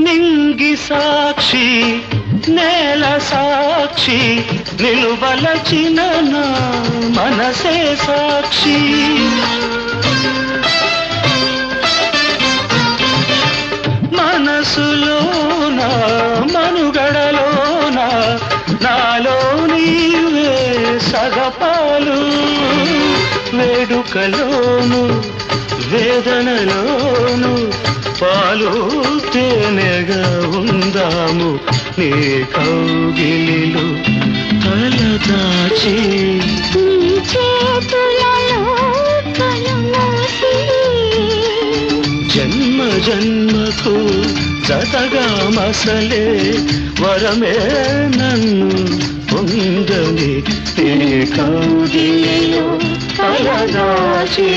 నింగి సాక్షి నేల సాక్షి నిలువలచిన మనసే సాక్షి. మనసులోన మనుగడలోన నాలో నీవే సగపాలు. వేడుకలోను వేదనలో పాలు తేనెగా ఉందాము నీ కౌగిలిలో చేతులలో కనుమూసి జన్మ జన్మకు జతగా మసలే వరమే నన్ను పొందని నీ కౌగిలిలో తలదాచి